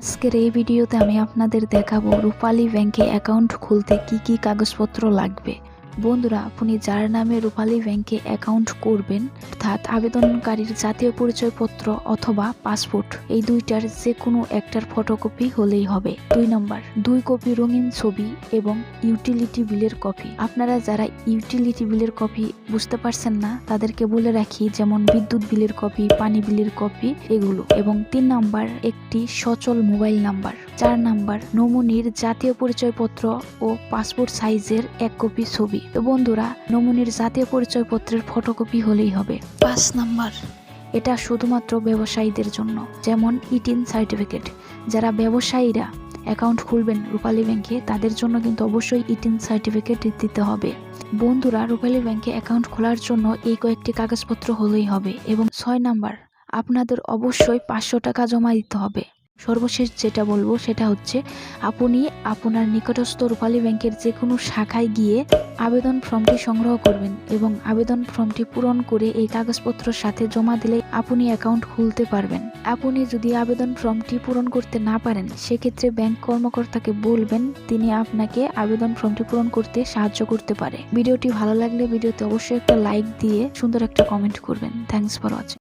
আজকের এই ভিডিওতে আমি আপনাদের দেখাবো রূপালী ব্যাংকে অ্যাকাউন্ট খুলতে কি কি কাগজপত্র লাগবে। বন্ধুরা, আপনি যার নামে রূপালী ব্যাংকে অ্যাকাউন্ট করবেন, অর্থাৎ আবেদনকারীর জাতীয় পরিচয়পত্র অথবা পাসপোর্ট, এই দুইটার যে কোনো একটার ফটোকপি হলেই হবে। দুই নম্বর, দুই কপি রঙিন ছবি এবং ইউটিলিটি বিলের কপি। আপনারা যারা ইউটিলিটি বিলের কপি বুঝতে পারছেন না, তাদেরকে বলে রাখি যেমন বিদ্যুৎ বিলের কপি, পানি বিলের কপি, এগুলো। এবং তিন নাম্বার, একটি সচল মোবাইল নাম্বার। চার নাম্বার নমুনির জাতীয় পরিচয়পত্র ও পাসপোর্ট সাইজের এক কপি ছবি। তো বন্ধুরা, নমুনির জাতীয় পরিচয়পত্রের ফটোকপি হলেই হবে। পাঁচ নাম্বার, এটা শুধুমাত্র ব্যবসায়ীদের জন্য, যেমন ইটিন সার্টিফিকেট। যারা ব্যবসায়ীরা অ্যাকাউন্ট খুলবেন রূপালী ব্যাংকে, তাদের জন্য কিন্তু অবশ্যই ইটিন সার্টিফিকেট দিতে হবে। বন্ধুরা, রূপালী ব্যাংকে অ্যাকাউন্ট খোলার জন্য এই কয়েকটি কাগজপত্র হলেই হবে। এবং ছয় নাম্বার, আপনাদের অবশ্যই পাঁচশো টাকা জমা দিতে হবে। সর্বশেষ যেটা বলব সেটা হচ্ছে, আপনি আপনার নিকটস্থ রূপালী ব্যাংকের যে কোনো শাখায় গিয়ে আবেদন ফর্মটি সংগ্রহ করবেন এবং আবেদন ফর্মটি পূরণ করে এই কাগজপত্রের সাথে জমা দিলে আপনি অ্যাকাউন্ট খুলতে পারবেন। আপনি যদি আবেদন ফর্মটি পূরণ করতে না পারেন, সেক্ষেত্রে ব্যাংক কর্মকর্তাকে বলবেন, তিনি আপনাকে আবেদন ফর্মটি পূরণ করতে সাহায্য করতে পারে। ভিডিওটি ভালো লাগলে ভিডিওতে অবশ্যই একটা লাইক দিয়ে সুন্দর একটা কমেন্ট করবেন। Thanks for watching.